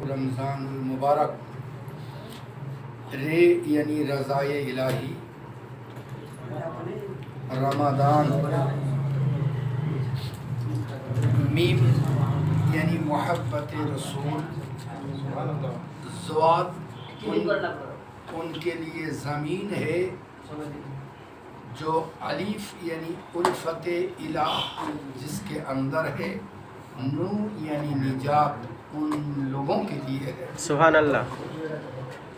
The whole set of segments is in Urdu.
رمضان المبارک رے یعنی رضائے الہی رمضان میم یعنی محبت رسول زواد ان, ان کے لیے زمین ہے جو علیف یعنی الفت الہ جس کے اندر ہے نو یعنی نجات ان لوگوں کے لیے ہے۔ سبحان اللہ۔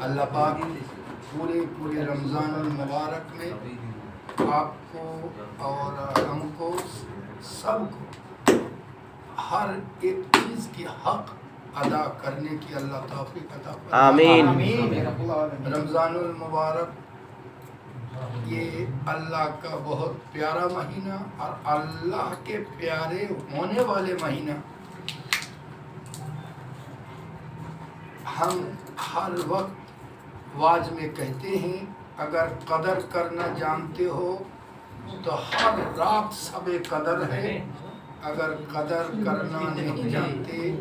اللہ پاک پورے پورے رمضان المبارک میں آپ کو اور ہم کو سب کو ہر ایک چیز کی حق ادا کرنے کی اللہ توفیق عطا فرمائے۔ آمین۔ رمضان المبارک یہ اللہ کا بہت پیارا مہینہ اور اللہ کے پیارے ہونے والے مہینہ۔ ہم ہر وقت واج میں کہتے ہیں اگر قدر کرنا جانتے ہو تو ہر رات سب قدر ہے اگر قدر کرنا نہیں جانتے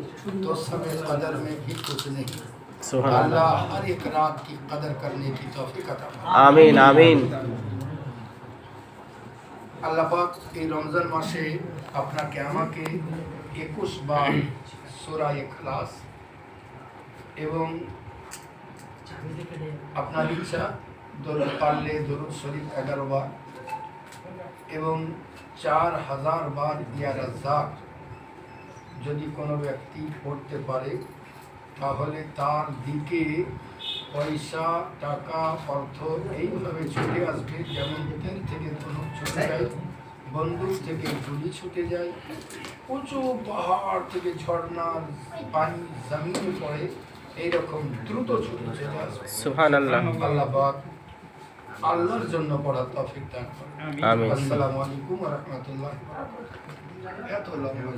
تو سب قدر میں بھی کچھ نہیں سبحان اللہ اللہ ہر ایک رات کی قدر کرنے کی توفیق عطا فرمائے আমিন আমিন আল্লাহ পাক এই রমজান মাসে আপনাকে আমাকে একুশ বার সোরা এখলাস এবং আপনার ইচ্ছা, দরুদ পারলে দরুদ শরীফ এগারো বার এবং চার হাজার বার ইয়া রাজ্জাক যদি কোনো ব্যক্তি পড়তে পারে, তাহলে তার দিকে পয়সা, টাকা, অর্থ এইভাবে ছুটে আসবে, যেমন তেল থেকে ধনুক ছুটে যায়, বন্দুক থেকে গুলি ছুটে যায়, উঁচু পাহাড় থেকে ঝর্ণার পানি জমিনে পড়ে এইরকম দ্রুত ছুটে চলে আসবে সুহান আল্লাহ আল্লাহ পাক। আল্লাহর জন্য পড়ার তৌফিক দান করুন। আমিন। আসসালামু আলাইকুম ওয়া রাহমাতুল্লাহ এত লম্বা